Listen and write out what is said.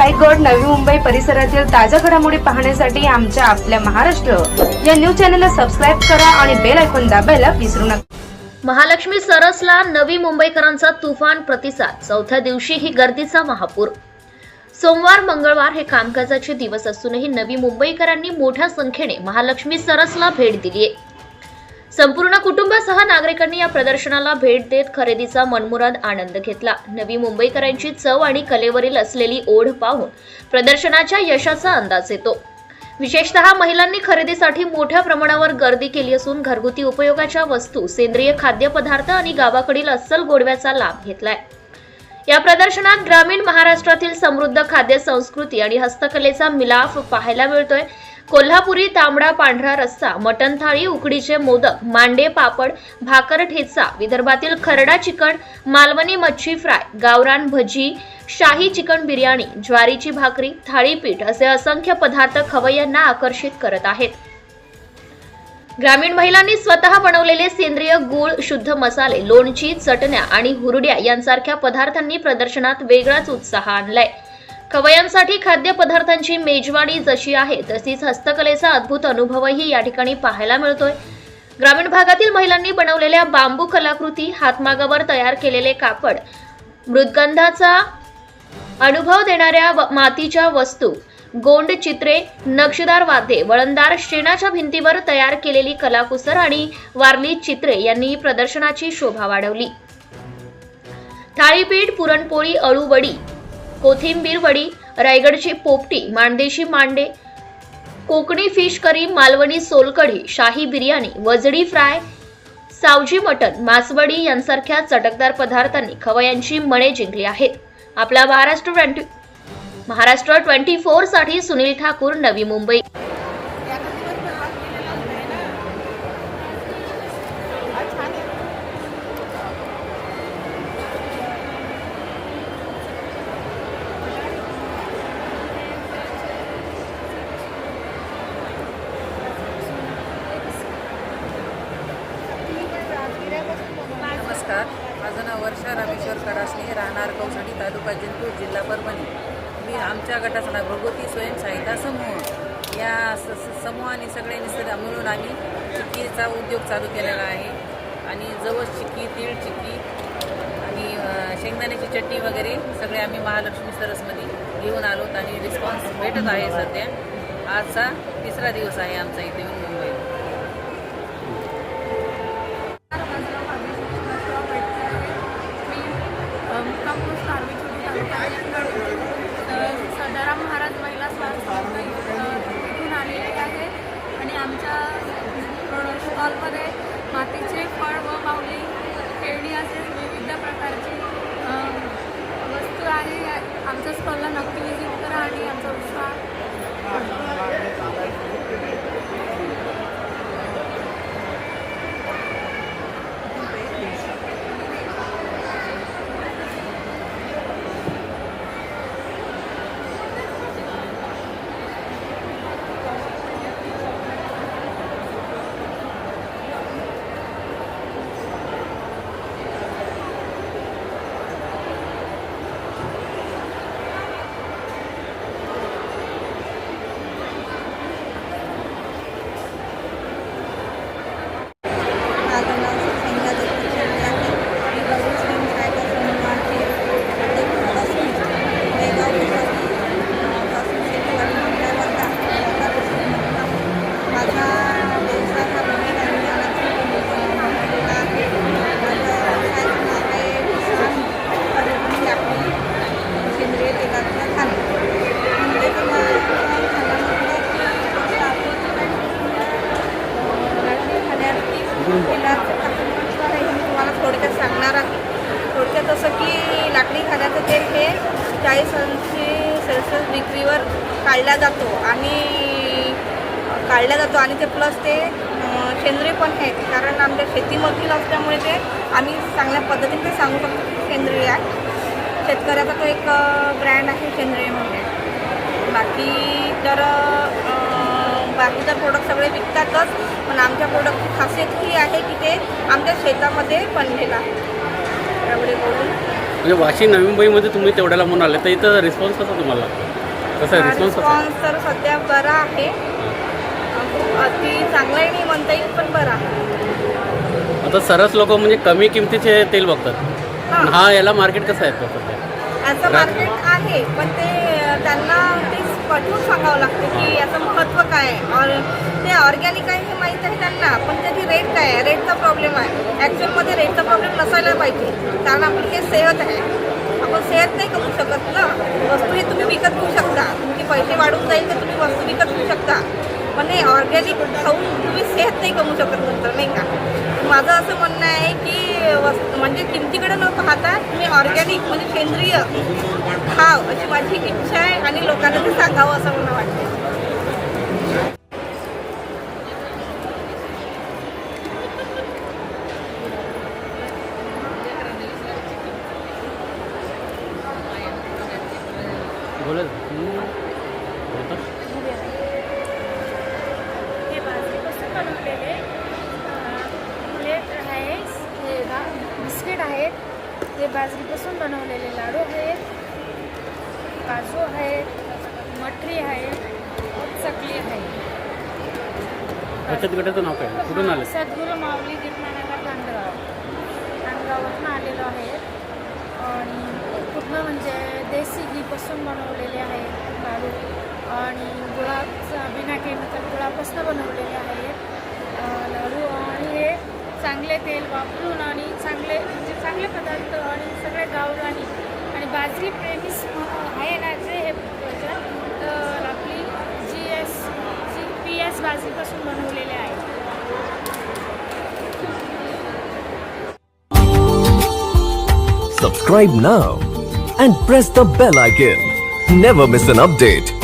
रायगड नवी मुंबई परिसरातील ताज्या घडामोडी पाहण्यासाठी आमच्या आपल्या महाराष्ट्र या न्यूज चॅनलला सबस्क्राईब करा आणि बेल ऐकून दाबायला विसरू नका. महालक्ष्मी सरसला नवी मुंबईकरांचा तुफान प्रतिसाद. चौथ्या दिवशी ही गर्दीचा महापूर. सोमवार मंगळवार हे कामकाजाचे दिवस असूनही नवी मुंबईकरांनी मोठ्या संख्येने महालक्ष्मी सरसला भेट दिली आहे संपूर्ण कुटुंबासह नागरिकांनी या प्रदर्शनाला भेट देत खरेदीचा मनमुराद आनंद घेतला. नवी मुंबईकरांची चव आणि कलेवरील असलेली ओढ पाहून प्रदर्शनाच्या यशाचा अंदाज येतो. विशेषतः महिलांनी खरेदीसाठी मोठ्या प्रमाणावर गर्दी केली असून घरगुती उपयोगाच्या वस्तू सेंद्रिय खाद्यपदार्थ आणि गावाकडील अस्सल गोडव्याचा लाभ घेतलाय. या प्रदर्शनात ग्रामीण महाराष्ट्रातील समृद्ध खाद्य संस्कृती आणि हस्तकलेचा मिलाफ पाहायला मिळतोय. कोल्हापुरी तांबडा पांढरा रस्सा मटण थाळी उकडीचे मोदक मांडे पापड भाकर ठेचा विदर्भातील खरडा चिकन मालवणी मच्छी फ्राय गावरान भजी शाही चिकन बिर्याणी ज्वारीची भाकरी थाळीपीठ असे असंख्य पदार्थ खवय्यांना आकर्षित करत आहेत. ग्रामीण महिलांनी स्वतः बनवलेले सेंद्रिय गूळ शुद्ध मसाले लोणची चटण्या आणि हुरड्या यांसारख्या पदार्थांनी प्रदर्शनात वेगळाच उत्साह आणलाय. खवयांसाठी खाद्यपदार्थांची मेजवाडी जशी आहे तशीच हस्तकलेचा अद्भुत अनुभवही या ठिकाणी पाहायला मिळतोय. ग्रामीण भागातील महिलांनी बनवलेल्या बांबू कलाकृती हातमागावर तयार केलेले कापड मृदगंधाचा अनुभव देणाऱ्या व- मातीच्या वस्तू गोंड चित्रे नक्षीदार वाद्ये वळणदार शेणाच्या भिंतीवर तयार केलेली कलाकुसर आणि वारली चित्रे यांनी प्रदर्शनाची शोभा वाढवली. थाळीपीठ पुरणपोळी अळूवडी कोथिंबीर वडी रायगडची पोपटी मांदेशी मांडे कोकणी फिश करी मालवणी सोलकढी शाही बिर्याणी वजडी फ्राय सावजी मटण मासवडी यांसारख्या चटकदार पदार्थांनी खवयांची मणे जिंकली आहेत. आपला महाराष्ट्र ट्वेंटी महाराष्ट्र ट्वेंटी फोरसाठी सुनील ठाकूर नवी मुंबई नमस्कार माझं नाव वर्षा रामेश्वर कडासने राहणार कौसडी तालुका जिंतूर जिल्हा परभणी. मी आमच्या गटाचा नाव भगवती स्वयंसहायता समूह. या स समूहाने सगळ्यांनी सगळ्या मिळून आम्ही चिक्कीचा उद्योग चालू केलेला आहे. आणि जवळ चिक्की तीळ चिक्की आणि शेंगदाण्याची चटणी वगैरे सगळे आम्ही महालक्ष्मी सरसमध्ये घेऊन आलोत आणि रिस्पॉन्स भेटत आहे सध्या. आजचा तिसरा दिवस आहे आमचा इथे Ay, no, no. खाण्याची आहे मी तुम्हाला थोडक्यात सांगणार आहे. थोडक्यात असं की लाकडी खाण्याचं तेल हे चाळीस ऐंशी सेल्सिअस डिग्रीवर काढला जातो आणि काढला जातो आणि ते प्लस ते सेंद्रिय पण आहे कारण आमच्या शेतीमधील असल्यामुळे ते आम्ही चांगल्या पद्धतीने ते सांगू शकतो सेंद्रिय आहे. शेतकऱ्याचा तो एक ब्रँड आहे सेंद्रिय म्हणजे बाकी तर बाकीचे प्रोडक्ट सगळे विकतातच पण आमच्या प्रोडक्टची खासियत ही आहे की ते आमच्या शेतामध्ये बनलेलं आहे. एवढे बोलून म्हणजे वाशी नवी मुंबईमध्ये तुम्ही तेवढ्याला म्हणून आले तर इथं रिस्पॉन्स कसा तुम्हाला? कसा रिस्पॉन्स कसा? रिस्पॉन्स तर सध्या बरा आहे. अति चांगला नाही म्हणता येईल पण बरा आहे. आता सरस लोक म्हणजे कमी किमतीचे तेल बघतात. हां. पण हा याला मार्केट कसं आहे तो सध्या? याचं मार्केट आहे पण ते त्यांना ते पटवून सांगावं लागतं की याचं महत्त्व काय आहे. और ते ऑर्गॅनिक आहे हे माहीत आहे त्यांना. पण त्याची रेट काय आहे? रेटचा प्रॉब्लेम आहे. ॲक्च्युअलमध्ये रेटचा प्रॉब्लेम नसायला पाहिजे. कारण आपण हे सेहत आहे. आपण सेहत नाही करू शकत ना. वस्तू ही तुम्ही विकत घेऊ शकता. तुमचे पैसे वाढून जाईल तर तुम्ही वस्तू विकत घेऊ शकता. पण हे ऑर्गॅनिक खाऊन तुम्ही सेहत नाही कमवू शकत नंतर नाही का? माझं असं म्हणणं आहे की म्हणजे किमतीकडे न पाहता तुम्ही ऑर्गॅनिक म्हणजे सेंद्रिय खाव अशी माझी इच्छा आहे आणि लोकांना ते सांगावं असं मला वाटतं. बोला आहेत हे बाजरीपासून बनवलेले लाडू आहेत. काजू आहेत मठरी आहे. चकली आहे. बचत गटाचं नाव काय? कुठून आले? सद्गुरू माऊली गिरणानगर कांदगाव कांदगावातून आलेलो आहे. आणि पूर्ण म्हणजे देसी घीपासून बनवलेले आहेत लाडू. आणि गुळाचा बिना केमिकल गुळापासून बनवलेले आहेत अं, लाडू. आणि हे चांगले तेल वापरून आणि चांगले चांगले पदार्थ आणि सगळे गावराणी आणि बाजरी प्रेमीस आहे ना जे हे तर आपली जी एस जी पी एस बाजरीपासून बनवलेले आहे Subscribe now and press the bell icon. Never miss an update.